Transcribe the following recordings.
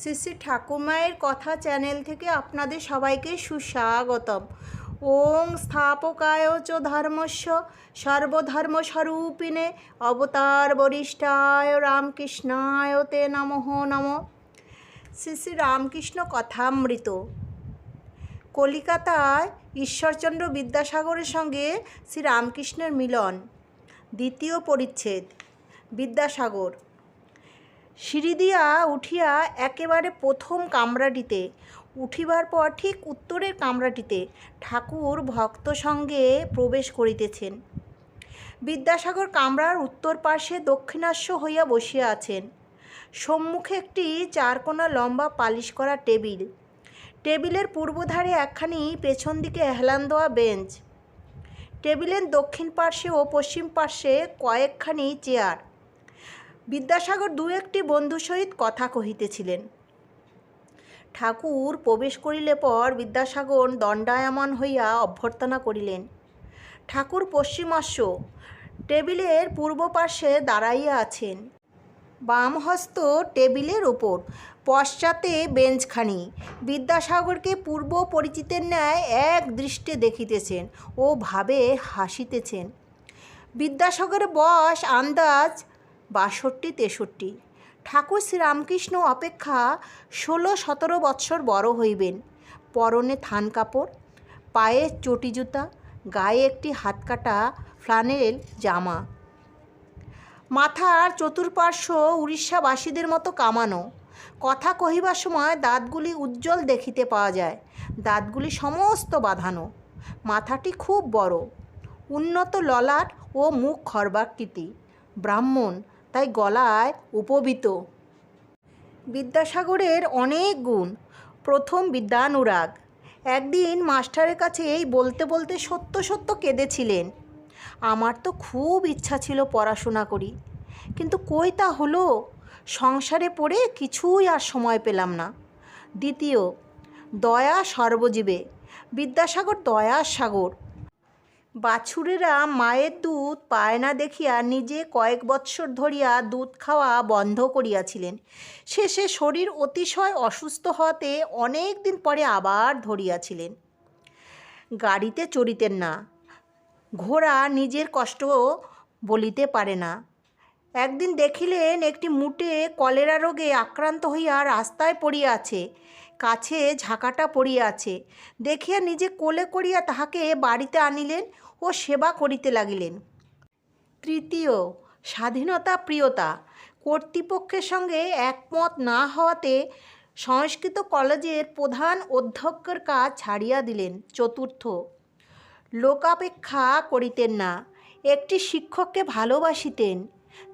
শ্রী শ্রী ঠাকুরমায়ের কথা চ্যানেল থেকে আপনাদের সবাইকে সুস্বাগতম। ওং স্থাপকায় চ ধর্মস্য সর্বধর্ম স্বরূপিণে অবতার বরিষ্ঠায় রামকৃষ্ণায় তে নমঃ নম। শ্রী শ্রী রামকৃষ্ণ কথামৃত। কলিকাতায় ঈশ্বরচন্দ্র বিদ্যাসাগরের সঙ্গে শ্রী রামকৃষ্ণের মিলন। দ্বিতীয় পরিচ্ছেদ। বিদ্যাসাগর। সিঁড়ি দিয়া উঠিয়া একেবারে প্রথম কামরাটিতে, উঠিবার পর ঠিক উত্তরের কামরাটিতে ঠাকুর ভক্ত সঙ্গে প্রবেশ করিতেছেন। বিদ্যাসাগর কামরার উত্তর পার্শ্বে দক্ষিণাস্য হইয়া বসিয়া আছেন। সম্মুখে একটি চারকোনা লম্বা পালিশ করা টেবিল। টেবিলের পূর্বধারে একখানি পেছন দিকে হেলান দেওয়া বেঞ্চ। টেবিলের দক্ষিণ পার্শ্বে ও পশ্চিম পার্শ্বে কয়েকখানি চেয়ার। বিদ্যাসাগর দু একটি বন্ধুর সহিত কথা কহিতেছিলেন। ঠাকুর প্রবেশ করিলে পর বিদ্যাসাগর দণ্ডায়মান হইয়া অভ্যর্থনা করিলেন। ঠাকুর পশ্চিমাস্য টেবিলের পূর্ব পার্শ্বে দাঁড়াইয়া আছেন। বাম হস্ত টেবিলের ওপর পশ্চাতে বেঞ্চখানি। বিদ্যাসাগরকে পূর্ব পরিচিতের ন্যায় এক দৃষ্টে দেখিতেছেন ও ভাবে হাসিতেছেন। বিদ্যাসাগরের বয়স, আন্দাজ বাষট্টি, তেষট্টি। ঠাকুর শ্রীরামকৃষ্ণ অপেক্ষা ষোলো, সতেরো বৎসর বড় হইবেন। পরনে থান কাপড়, পায়ে চটি জুতা, গায়ে একটি হাতকাটা ফ্লানেল জামা। মাথার চতুর্পার্শ্ব উড়িষ্যাবাসীদের মতো কামানো। কথা কহিবার সময় দাঁতগুলি উজ্জ্বল দেখিতে পাওয়া যায়। দাঁতগুলি সমস্ত বাঁধানো। মাথাটি খুব বড়। উন্নত ললাট ও মুখ খর্বাকৃতি। ব্রাহ্মণ তাই গলায় উপবিত। বিদ্যাসাগরের অনেক গুণ। প্রথম বিদ্যানুরাগ। একদিন মাস্টারের কাছে এই বলতে বলতে সত্য সত্য কেঁদেছিলেন। আমার তো খুব ইচ্ছা ছিল পড়াশোনা করি। কিন্তু কই তা হলো? সংসারে পড়ে কিছুই আর সময় পেলাম না। দ্বিতীয়, দয়া সর্বজীবে। বিদ্যাসাগর দয়ার সাগর। বাছুরেরা মায়ের দুধ পায় না দেখিয়া নিজে কয়েক বৎসর ধরিয়া দুধ খাওয়া বন্ধ করিয়াছিলেন। শেষে শরীর অতিশয় অসুস্থ হওয়াতে অনেক দিন পরে আবার ধরিয়াছিলেন। গাড়িতে চড়িতেন না। ঘোড়া নিজের কষ্ট বলিতে পারে না। একদিন দেখিলেন একটি মুটে কলেরা রোগে আক্রান্ত হইয়া রাস্তায় পড়িয়া আছে। কাছে ঝাঁকাটা পড়িয়া আছে। দেখিয়া নিজে কোলে করিয়া তাহাকে বাড়িতে আনিলেন ও সেবা করিতে লাগিলেন। তৃতীয়, স্বাধীনতা প্রিয়তা। কর্তৃপক্ষের সঙ্গে একমত না হওয়াতে সংস্কৃত কলেজের প্রধান অধ্যক্ষের কাজ ছাড়িয়া দিলেন। চতুর্থ, লোকাপেক্ষা করিতেন না। একটি শিক্ষককে ভালোবাসিতেন।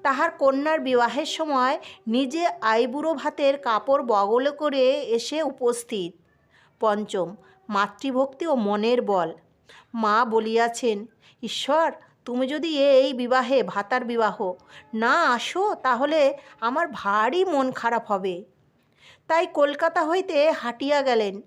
তাহার কন্যার বিবাহের সময় নিজে আইবুড়ো ভাতের কাপড় বগলে করে এসে উপস্থিত। পঞ্চম, মাতৃভক্তি ও মনের বল। মা বলিয়াছেন, ঈশ্বর, তুমি যদি এই বিবাহে ভাতার বিবাহ না আসো, তাহলে আমার ভারী মন খারাপ হবে। তাই কলকাতা হইতে হাঁটিয়া গেলেন।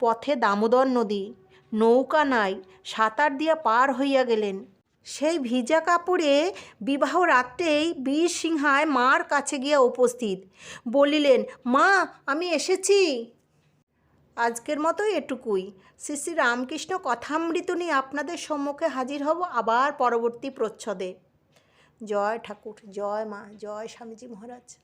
পথে দামোদর নদী, নৌকা নাই, সাঁতার দিয়া পার হইয়া গেলেন। সেই ভিজা কাপড়ে বিবাহ রাত্রেই বীর সিংহায় মার কাছে গিয়া উপস্থিত। বলিলেন, মা, আমি এসেছি। আজকের মতো এটুকুই। শ্রী শ্রী রামকৃষ্ণ কথামৃত নিয়ে আপনাদের সম্মুখে হাজির হব আবার পরবর্তী প্রচ্ছদে। জয় ঠাকুর, জয় মা, জয় স্বামীজি মহারাজ।